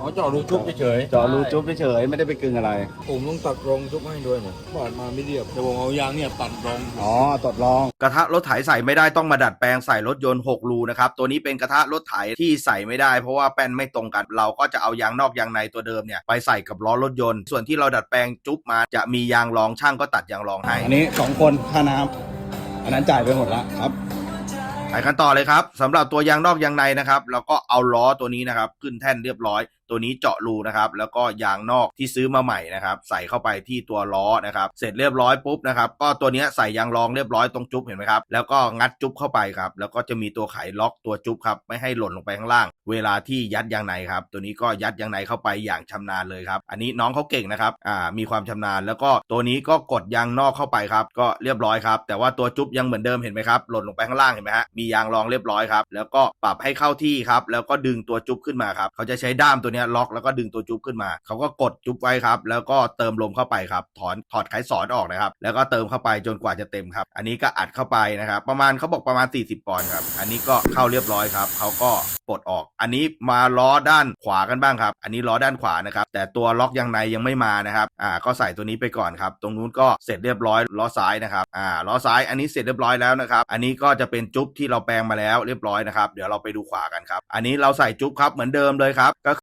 อ๋อเจาะรูจุ๊บเฉยเจาะรูจุ๊บเฉยๆไม่ได้ไปกึ่งอะไรผมต้องตัดรองจุ๊บให้ด้วยเนี่ยบาดมาไม่เรียบแต่ผมเอายางเนี่ยตัดรองอ๋อตดลองกระทะรถไถใส่ไม่ได้ต้องมาดัดแปลงใส่รถยนต์6รูนะครับตัวนี้เป็นกระทะรถไถที่ใส่ไม่ได้ เพราะว่าแป้นไม่ตรงกัน เราก็จะเอายางนอกยางในตัวเดิมเนี่ยไปใส่กับล้อรถยนต์ ส่วนที่เราดัดแปลงจุ๊บมาจะมียางรองช่างก็ตัดยางรองให้อันนี้สองคนค่าน้ำอันนั้นจ่ายไปหมดแล้วครับไปกันต่อเลยครับสำหรับตัวยางนอกยางในนะครับเราก็เอาล้อตัวนี้นะครับ ขึ้นแท่นเรียบร้อย ตัวนี้เจาะรูนะครับแล้วก็ยางนอกที่ซื้อมาใหม่นะครับใส่เข้าไปที่ตัวล้อนะครับเสร็จเรียบร้อยปุ๊บนะครับก็ตัวนี้ใส่ยางรองเรียบร้อยตรงจุ๊บเห็นไหมครับแล้วก็งัดจุ๊บเข้าไปครับแล้วก็จะมีตัวไขล็อกตัวจุ๊บครับไม่ให้หล่นลงไปข้างล่าง เวลาที่ยัดยางในครับตัวนี้ก็ยัดยางในเข้าไปอย่างชำนาญเลยครับอันนี้น้องเขาเก่งนะครับอ่ามีความชำนาญ แล้วก็ตัวนี้ก็กดยางนอกเข้าไปครับก็เรียบร้อยครับแต่ว่าตัวจุ๊บยังเหมือนเดิมเห็นไหมครับหล่นลงไปข้างล่างเห็นไหมฮะมียางรองเรียบร้อยครับแล้วก็ปรับให้เข้าที่ครับแล้วก็ดึงตัวจุ๊บขึ้นมาครับเขาจะใช้ด้ามตัวเนี้ยล็อกแล้วก็ดึงตัวจุ๊บขึ้นมาเขาก็กดจุ๊บไว้ครับ แล้วก็เติมลมเข้าไปครับ ถอนถอดไขสอนออกนะครับ แล้วก็เติมเข้าไปจนกว่าจะเต็มครับ อันนี้ก็อัดเข้าไปนะครับ ประมาณเขาบอกประมาณ 40 ปอนด์ครับ อันนี้ก็เข้าเรียบร้อยครับเขาก็ปลดออก อันนี้มาล้อด้านขวากันบ้างครับ อันนี้ล้อด้านขวานะครับ แต่ตัวล็อกยางในยังไม่มานะครับ อ่า ก็ใส่ตัวนี้ไปก่อนครับ ตรงนู้นก็เสร็จเรียบร้อยล้อซ้ายนะครับ อ่า ล้อซ้าย อันนี้เสร็จเรียบร้อยแล้วนะครับ อันนี้ก็จะเป็นจุ๊บที่เราแปลงมาแล้วเรียบร้อยนะครับ เดี๋ยวเราไปดูขวากันครับ อันนี้เราใส่จุ๊บครับเหมือนเดิมเลยครับก็